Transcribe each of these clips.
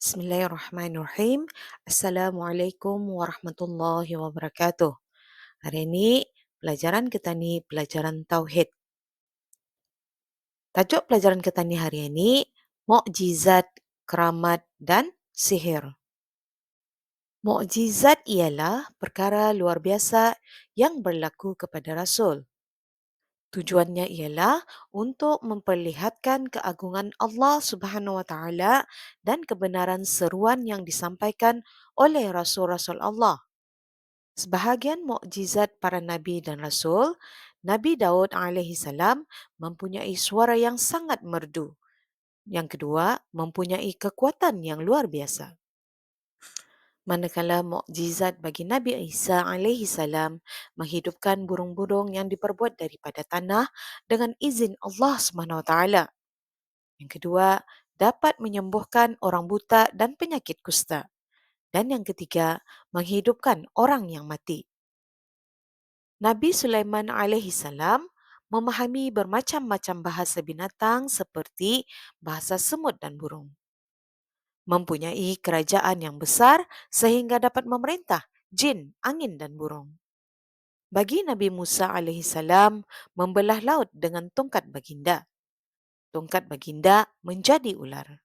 Bismillahirrahmanirrahim. Assalamualaikum warahmatullahi wabarakatuh. Hari ini pelajaran kita ni pelajaran tauhid. Tajuk pelajaran kita ni hari ini mukjizat, keramat dan sihir. Mukjizat ialah perkara luar biasa yang berlaku kepada rasul. Tujuannya ialah untuk memperlihatkan keagungan Allah Subhanahu Wa Taala dan kebenaran seruan yang disampaikan oleh rasul-rasul Allah. Sebahagian mukjizat para nabi dan rasul, Nabi Daud alaihi salam mempunyai suara yang sangat merdu. Yang kedua, mempunyai kekuatan yang luar biasa manakala mukjizat bagi Nabi Isa alaihi salam menghidupkan burung-burung yang diperbuat daripada tanah dengan izin Allah Subhanahu taala. Yang kedua, dapat menyembuhkan orang buta dan penyakit kusta. Dan yang ketiga, menghidupkan orang yang mati. Nabi Sulaiman alaihi salam memahami bermacam-macam bahasa binatang seperti bahasa semut dan burung mempunyai kerajaan yang besar sehingga dapat memerintah jin, angin dan burung. Bagi Nabi Musa alaihissalam membelah laut dengan tongkat baginda. Tongkat baginda menjadi ular.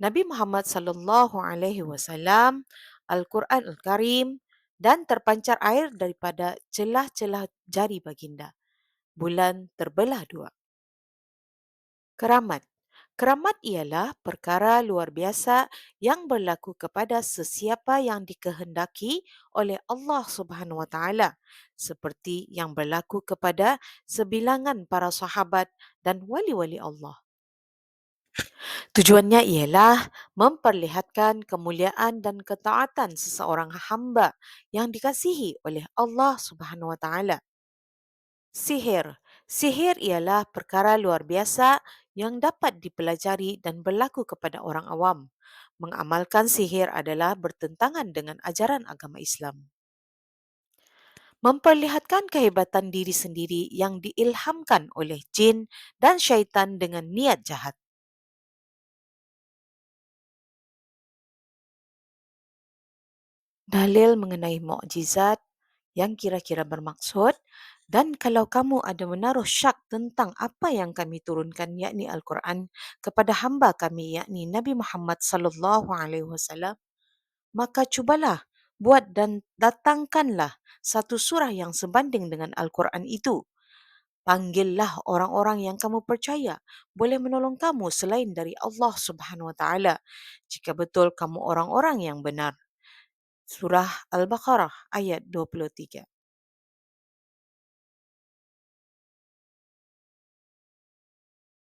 Nabi Muhammad sallallahu alaihi wasallam Al-Quran Al-Karim dan terpancar air daripada celah-celah jari baginda. Bulan terbelah dua. Keramat Keramat ialah perkara luar biasa yang berlaku kepada sesiapa yang dikehendaki oleh Allah Subhanahu Wa Taala seperti yang berlaku kepada sebilangan para sahabat dan wali-wali Allah. Tujuannya ialah memperlihatkan kemuliaan dan ketaatan seseorang hamba yang dikasihi oleh Allah Subhanahu Wa Taala. Sihir. Sihir ialah perkara luar biasa yang dapat dipelajari dan berlaku kepada orang awam. Mengamalkan sihir adalah bertentangan dengan ajaran agama Islam. Memperlihatkan kehebatan diri sendiri yang diilhamkan oleh jin dan syaitan dengan niat jahat. Dalil mengenai mukjizat yang kira-kira bermaksud dan kalau kamu ada menaruh syak tentang apa yang kami turunkan yakni Al-Quran kepada hamba kami yakni Nabi Muhammad sallallahu alaihi wasallam maka cubalah buat dan datangkanlah satu surah yang sebanding dengan Al-Quran itu. Panggillah orang-orang yang kamu percaya boleh menolong kamu selain dari Allah Subhanahu wa taala. Jika betul kamu orang-orang yang benar. Surah Al-Baqarah ayat 23